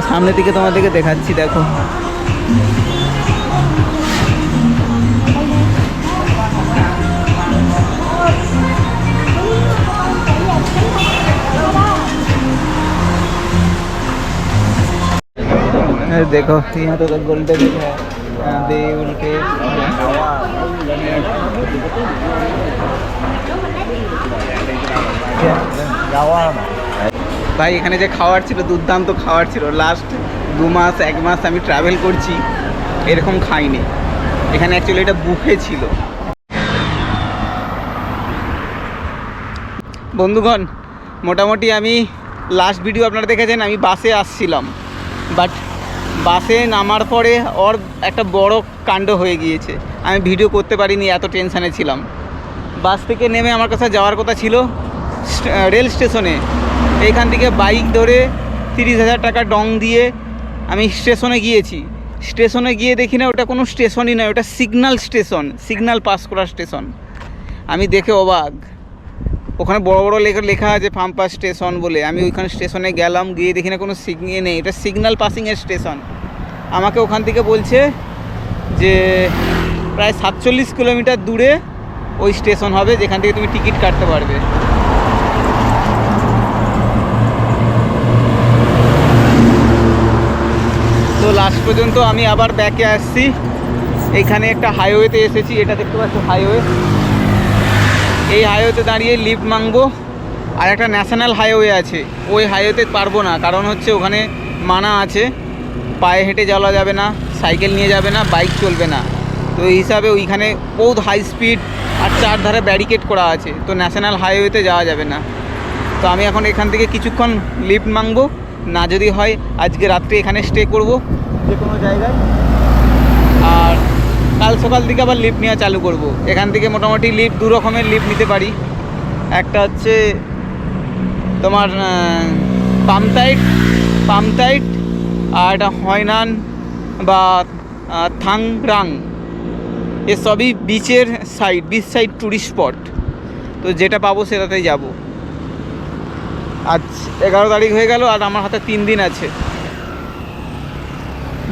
একবার সামনে থেকে তোমাদেরকে দেখাচ্ছি দেখো ये देखो यहाँ तो गोल्डन है यहाँ देवल के ভাই, এখানে যে খাওয়ার ছিল, দুর্দান্ত খাওয়ার ছিল। লাস্ট দু মাস, এক মাস আমি ট্রাভেল করছি, এরকম খাইনি। এখানে অ্যাকচুয়ালি এটা বুফে ছিল। বন্ধুগণ, মোটামুটি আমি লাস্ট ভিডিও আপনারা দেখেছেন, আমি বাসে আসছিলাম। বাট বাসে নামার পরে ওর একটা বড় কাণ্ড হয়ে গিয়েছে। আমি ভিডিও করতে পারিনি, এত টেনশানে ছিলাম। বাস থেকে নেমে আমার কাছে যাওয়ার কথা ছিল রেল স্টেশনে এইখান থেকে বাইক ধরে তিরিশ হাজার টাকা ডং দিয়ে আমি স্টেশনে গিয়েছি। স্টেশনে গিয়ে দেখি না, ওটা কোনো স্টেশনই নয়, ওটা সিগনাল স্টেশন, সিগনাল পাস করা স্টেশন। আমি দেখে অবাক। ওখানে বড় বড় লেখা লেখা আছে ফাম্পা স্টেশন বলে। আমি ওইখানে স্টেশনে গেলাম, গিয়ে দেখি না কোনো সিগনে নেই, এটা সিগন্যাল পাসিংয়ের স্টেশন। আমাকে ওখান থেকে বলছে যে প্রায় সাতচল্লিশ কিলোমিটার দূরে ওই স্টেশন হবে, যেখান থেকে তুমি টিকিট কাটতে পারবে। লাস্ট পর্যন্ত আমি আবার ব্যাকে আসছি। এখানে একটা হাইওয়েতে এসেছি, এটা দেখতে পাচ্ছি হাইওয়ে এই হাইওয়েতে দাঁড়িয়ে লিফট মাংবো আর একটা ন্যাশনাল হাইওয়ে আছে। ওই হাইওয়েতে পারব না, কারণ হচ্ছে ওখানে মানা আছে। পায়ে হেঁটে যাওয়া যাবে না সাইকেল নিয়ে যাবে না বাইক চলবে না। তো এই হিসাবে ওইখানে বহুত হাই স্পিড আর চারধারে ব্যারিকেড করা আছে, তো ন্যাশনাল হাইওয়েতে যাওয়া যাবে না। তো আমি এখন এখান থেকে কিছুক্ষণ লিফট মাংবো না যদি হয় আজকে রাত্রে এখানে স্টে করব। যে কোনো জায়গায়। আর কাল সকাল দিকে আবার লিফট নেওয়া চালু করব। এখান থেকে মোটামুটি লিফট দু রকমের লিফট নিতে পারি। একটা হচ্ছে তোমার পামটাইট পামটাইট আর একটা হয়নান বা থাংরাং। এসবই বিচের side beach side tourist spot তো যেটা পাবো সেটাতেই যাব। আজ এগারো তারিখ হয়ে গেল, আর আমার হাতে তিন দিন আছে।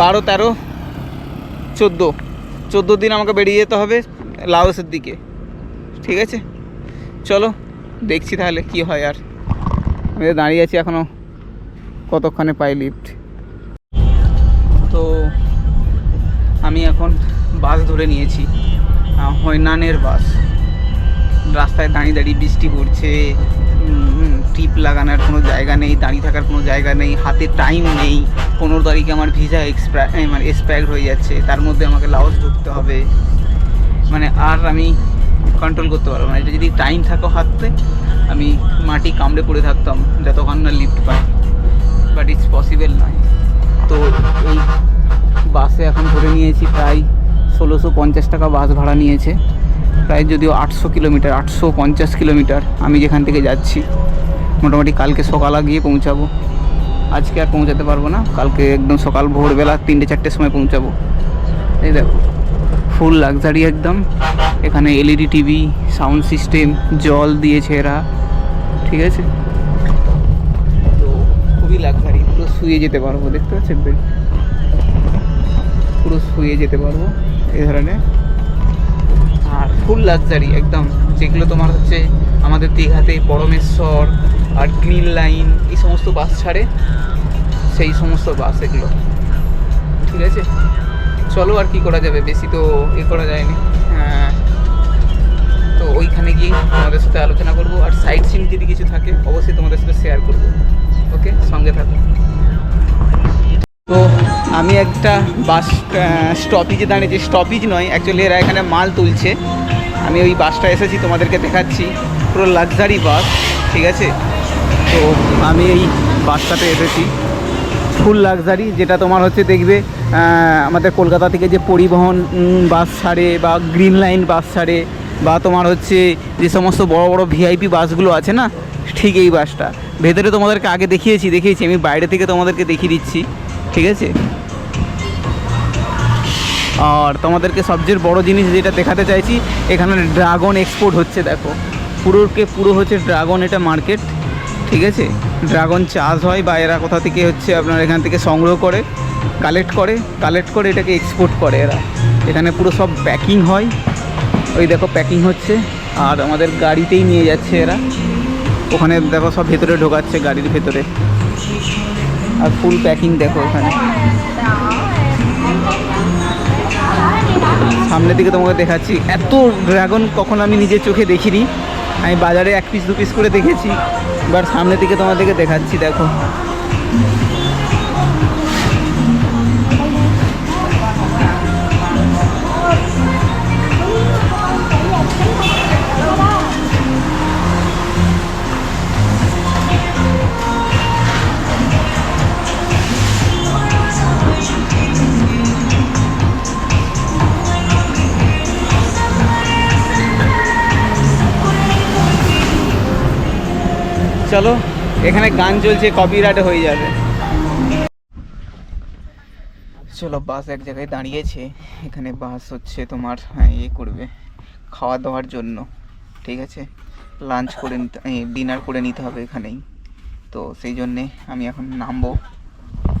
বারো, তেরো, চোদ্দ। চোদ্দ দিন আমাকে বেরিয়ে যেতে হবে লাওসের দিকে। ঠিক আছে? চলো, দেখছি তাহলে কি হয় আর। আমি দাঁড়িয়ে আছি এখনও কতক্ষণে পাই লিফট তো আমি এখন বাস ধরে নিয়েছি। হয়নানের বাস। রাস্তায় দাঁড়িয়ে দাঁড়িয়ে বৃষ্টি পড়ছে। টিপ লাগানোর কোনো জায়গা নেই, দাঁড়িয়ে থাকার কোনো জায়গা নেই, হাতে টাইম নেই। পনেরো তারিখে আমার ভিসা এক্সপ্রা মানে এক্সপায়ার হয়ে যাচ্ছে। তার মধ্যে আমাকে লাওস ঢুকতে হবে। মানে আর আমি কন্ট্রোল করতে পারব না। এটা যদি টাইম থাকো হাতে আমি মাটি কামড়ে পড়ে থাকতাম, যতক্ষণ না লিফট পাই। বাট ইটস পসিবল নয় তো এই বাসে এখন ধরে নিয়েছি প্রায় ষোলোশো পঞ্চাশ টাকা বাস ভাড়া নিয়েছে। প্রায় যদিও আটশো কিলোমিটার, আটশো পঞ্চাশ কিলোমিটার আমি যেখান থেকে যাচ্ছি, মোটামুটি কালকে সকালে গিয়ে পৌঁছাবো। আজকে আর পৌঁছাতে পারব না, কালকে একদম সকাল ভোরবেলা তিনটে চারটের সময় পৌঁছাবো। এই দেখো ফুল লাক্সারি একদম। এখানে এলইডি টিভি সাউন্ড সিস্টেম জল দিয়েছে এরা, ঠিক আছে? তো খুবই লাক্সারি পুরো শুয়ে যেতে পারব, দেখতে পাচ্ছেন? পুরো শুয়ে যেতে পারব, এই ধরনের। ফুল লাক্সারি একদম। যেগুলো তোমার হচ্ছে আমাদের দীঘাতে পরমেশ্বর আর গ্রিন লাইন এই সমস্ত বাস ছাড়ে সেই সমস্ত বাস এগুলো। ঠিক আছে? চলো আর কি করা যাবে? বেশি তো এ করা যায়নি। হ্যাঁ। তো ওইখানে গিয়ে তোমাদের সাথে আলোচনা করব। আর সাইড সিন যদি কিছু থাকে, অবশ্যই তোমাদের সাথে শেয়ার করব। ওকে সঙ্গে থাকো। তো আমি একটা বাস স্টপেজে দাঁড়িয়েছি। স্টপেজ নয় অ্যাকচুয়ালি এরা এখানে মাল তুলছে। আমি ওই বাসটা এসেছি, তোমাদেরকে দেখাচ্ছি। পুরো লাক্সারি বাস, ঠিক আছে? তো আমি এই বাসটাতে এসেছি। ফুল লাক্সারি যেটা তোমার হচ্ছে দেখবে আমাদের কলকাতা থেকে যে পরিবহন বাস ছাড়ে বা গ্রিন লাইন বাস ছাড়ে বা তোমার হচ্ছে যে সমস্ত বড় বড় ভিআইপি বাসগুলো আছে না, ঠিক এই বাসটা। ভেতরে তোমাদেরকে আগে দেখিয়েছি দেখিয়েছি। আমি বাইরে থেকে তোমাদেরকে দেখিয়ে দিচ্ছি। ঠিক আছে? আর তোমাদেরকে সবচেয়ে বড় জিনিস যেটা দেখাতে চাইছি, এখানে ড্রাগন এক্সপোর্ট হচ্ছে, দেখো। পুরোকে পুরো হচ্ছে ড্রাগন এটা মার্কেট ঠিক আছে? ড্রাগন চাষ হয় বা এরা কোথা থেকে হচ্ছে আপনার এখান থেকে সংগ্রহ করে কালেক্ট করে কালেক্ট করে এটাকে এক্সপোর্ট করে এরা। এখানে পুরো সব প্যাকিং হয়। ওই দেখো প্যাকিং হচ্ছে, আর আমাদের গাড়িতেই নিয়ে যাচ্ছে এরা। ওখানে দেখো সব ভেতরে ঢোকাচ্ছে গাড়ির ভেতরে। আর ফুল প্যাকিং দেখো ওখানে সামনের দিকে তোমাকে দেখাচ্ছি। এত ড্রাগন কখন আমি নিজের চোখে দেখিনি। আমি বাজারে এক পিস দু পিস করে দেখেছি। এবার সামনের দিকে তোমাদেরকে দেখাচ্ছি, দেখো। চলো এখানে গান চলছে কপিরাইট হয়ে যাবে। চলো বাস এক জায়গায় দাঁড়িয়েছে। এখানে বাস হচ্ছে তোমার হ্যাঁ, ইয়ে করবে খাওয়া দাওয়ার জন্য ঠিক আছে? লাঞ্চ করে নিতে ডিনার করে নিতে হবে এখানেই। তো সেই জন্যে আমি এখন নামবো।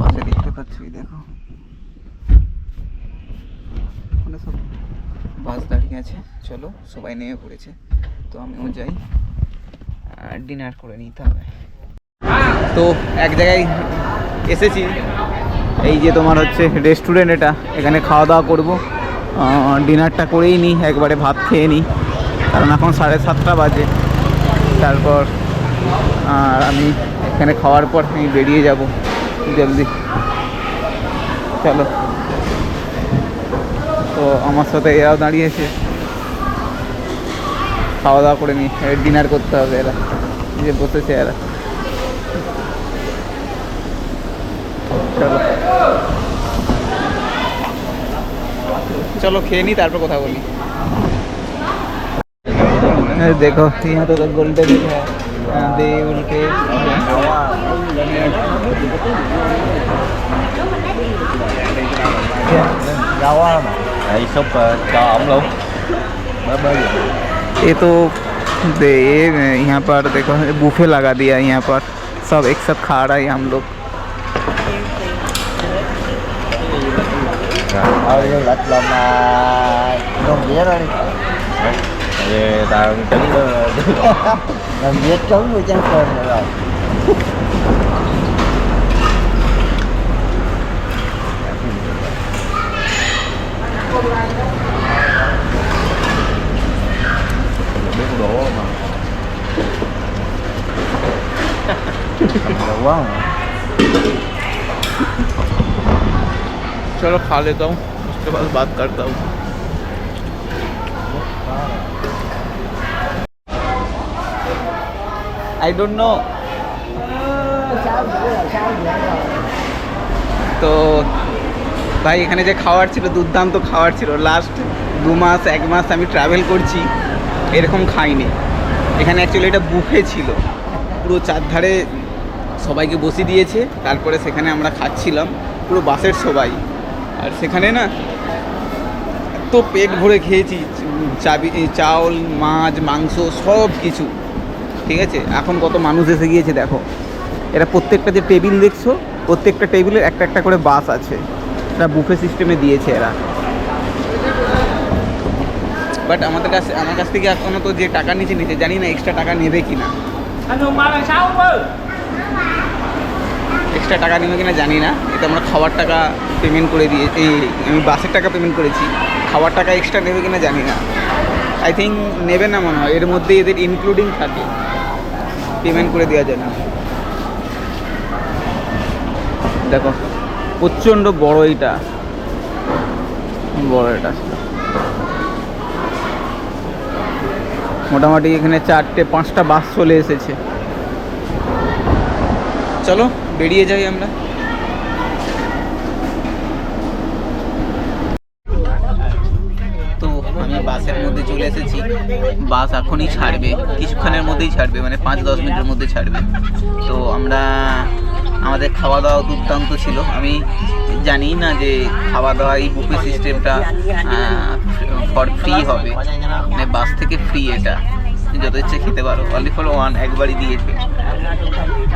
বাসে দেখতে পাচ্ছি দেখো। বাস দাঁড়িয়ে আছে। চলো সবাই নেমে পড়েছে। তো আমিও যাই। ডিনার করে নিতে হবে। তো এক জায়গায় এসেছি। এই যে তোমার হচ্ছে রেস্টুরেন্ট এটা। এখানে খাওয়া দাওয়া করব। ডিনারটা করেই নিই, একবারে ভাত খেয়ে নিই। কারণ এখন সাড়ে সাতটা বাজে। তারপর আর আমি এখানে খাওয়ার পর আমি বেরিয়ে যাব। জলদি। চলো। তো আমার সাথে এরাও দাঁড়িয়েছে খাওয়া দাওয়া করে নি ডিনার করতে হবে এরা এই যে বসেছে এরা চলো चलो खेल नहीं तार पर কথা বলি अरे देखो यहाँ तो गोल्डन है देवल के rau quá mà Đấy, súp ờ, cho ổng luôn bơ bơ vậy ये तो दे यहाँ पर देखो बूफे लगा दिया यहाँ पर। सब एक साथ खा रहा है हम लोग। Thôi vô biết đổ mà Nhiều quá mà चलो खा लेता हूँ उसके बाद बात करता हूँ आई डोंट नो তো ভাই এখানে যে খাওয়ার ছিল দুর্দান্ত খাওয়ার ছিল লাস্ট দু মাস এক মাস আমি ট্রাভেল করছি এরকম খাইনি। এখানে অ্যাকচুয়ালি এটা বুফে ছিল। পুরো চারধারে সবাইকে বসিয়ে দিয়েছে। তারপরে সেখানে আমরা খাচ্ছিলাম। পুরো বাসের সবাই। আর সেখানে না, এত পেট ভরে খেয়েছি। চাবি, চাউল, মাছ, মাংস, সব কিছু। ঠিক আছে? এখন কত মানুষ এসে গিয়েছে, দেখো। এরা প্রত্যেকটা যে টেবিল দেখছ, প্রত্যেকটা টেবিলের একটা একটা করে বাস আছে। এটা বুফে সিস্টেমে দিয়েছে এরা। বাট আমাদের কাছে আমার কাছ থেকে এখনও তো যে টাকা নিচে নিচে জানি না এক্সট্রা টাকা নেবে কি না এক্সট্রা টাকা নেবে কিনা জানি না এটা আমরা খাওয়ার টাকা পেমেন্ট করে দিয়ে এই আমি বাসের টাকা পেমেন্ট করেছি খাওয়ার টাকা এক্সট্রা নেবে কিনা জানি না। আই থিঙ্ক নেবে না মনে হয় এর মধ্যে এদের ইনক্লুডিং থাকে পেমেন্ট করে দেওয়া যায় না দেখো প্রচণ্ড বড় এইটা। বড় এটা মোটামুটি এখানে চারটে, পাঁচটা বাস চলে এসেছে। চলো, বেরিয়ে যাই আমরা। তো আমি বাসের মধ্যে চলে এসেছি। বাস এখনই ছাড়বে, কিছুক্ষণের মধ্যেই ছাড়বে মানে পাঁচ, দশ মিনিটের মধ্যে ছাড়বে। তো আমরা, আমাদের খাওয়া দাওয়া দুর্দান্ত ছিল। আমি জানি না যে খাওয়া দাওয়া এই বুফে সিস্টেমটা ফর ফ্রি হবে। মানে বাস থেকে ফ্রি এটা। যত ইচ্ছে খেতে পারো। অনলি ফর ওয়ান একবারই দিয়েছে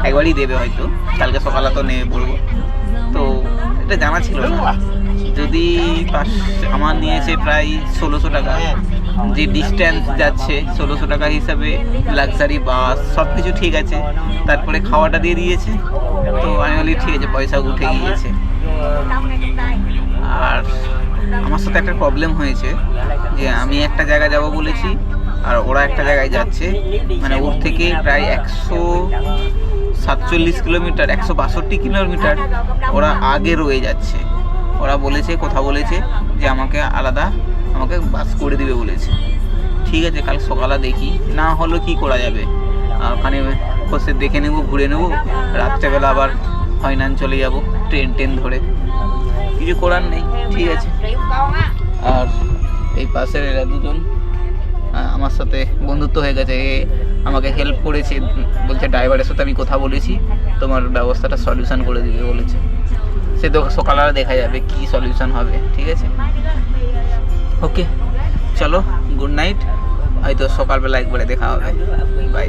একবারই দেবে হয়তো। কালকে সকালে তো নেমে পড়ব তো এটা জানা ছিল না। যদি পাস আমার নিয়েছে প্রায় ষোলোশো টাকা। যে ডিস্ট্যান্স যাচ্ছে, ষোলোশো টাকা হিসাবে লাক্সারি বাস সব কিছু ঠিক আছে। তারপরে খাওয়াটা দিয়ে দিয়েছে। তো আমি বলি ঠিক আছে, পয়সা উঠে গিয়েছে। আর আমার সাথে একটা প্রবলেম হয়েছে, যে আমি একটা জায়গায় যাব বলেছি, আর ওরা একটা জায়গায় যাচ্ছে। মানে ওর থেকে প্রায় একশো সাতচল্লিশ কিলোমিটার, একশো বাষট্টি কিলোমিটার ওরা আগে রয়ে যাচ্ছে। ওরা বলেছে, কথা বলেছে, যে আমাকে আলাদা, আমাকে বাস করে দিবে বলেছে। ঠিক আছে, কাল সকালে দেখি, না হলেও কি করা যাবে? আর ওখানে বসে দেখে নেব, ঘুরে নেব, রাত্রেবেলা আবার হয়নান চলে যাব, ট্রেন ট্রেন ধরে। কিছু করার নেই। ঠিক আছে। আর এই পাশের এরা দুজন আমার সাথে বন্ধুত্ব হয়ে গেছে। এ আমাকে হেল্প করেছে, বলছে ড্রাইভারের সাথে আমি কথা বলেছি, তোমার ব্যবস্থাটা সলিউশন করে দিবে বলেছে। সে তো সকালবেলা দেখা যাবে, কি সলিউশন হবে, ঠিক আছে? ওকে চলো গুড নাইট হয়তো সকালবেলা একবারে দেখা হবে। বাই